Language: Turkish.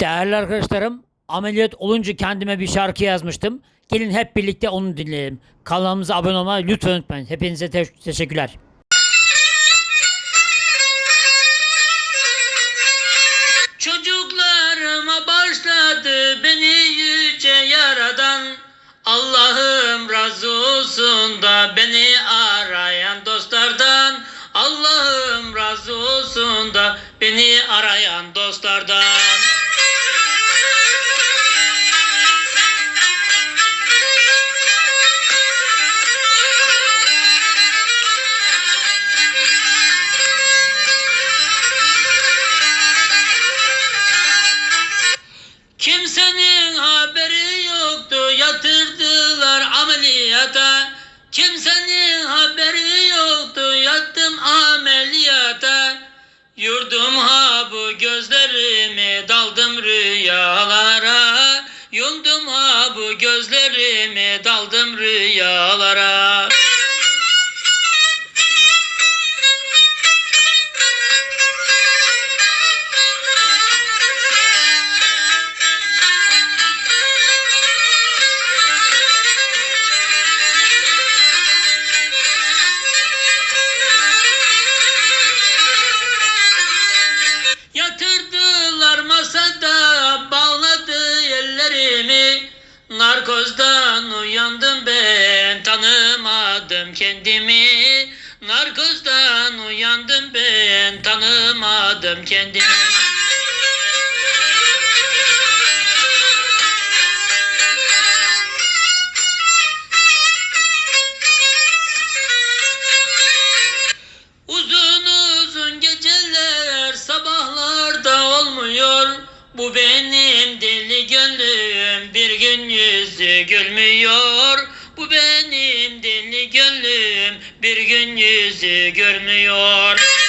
Değerli arkadaşlarım, ameliyat olunca kendime bir şarkı yazmıştım. Gelin hep birlikte onu dinleyelim. Kanalımıza abone olmayı lütfen unutmayın. Hepinize te- teşekkürler. Çocuklarıma başladı beni yüce yaradan Allah'ım razı olsun da beni arayan dostlardan Allah'ım razı olsun da beni arayan dostlardan ameliyata Kimsenin haberi yoktu yattım ameliyata. Yurdum ha bu gözlerimi daldım rüyalara. Yumdum ha bu gözlerimi daldım rüyalara Narkozdan uyandım ben tanımadım kendimi. Narkozdan uyandım ben tanımadım kendimi. Uzun uzun geceler sabahlarda olmuyor. Bu benim yüzü gülmüyor Bu benim deli gönlüm. Bir gün yüzü görmüyor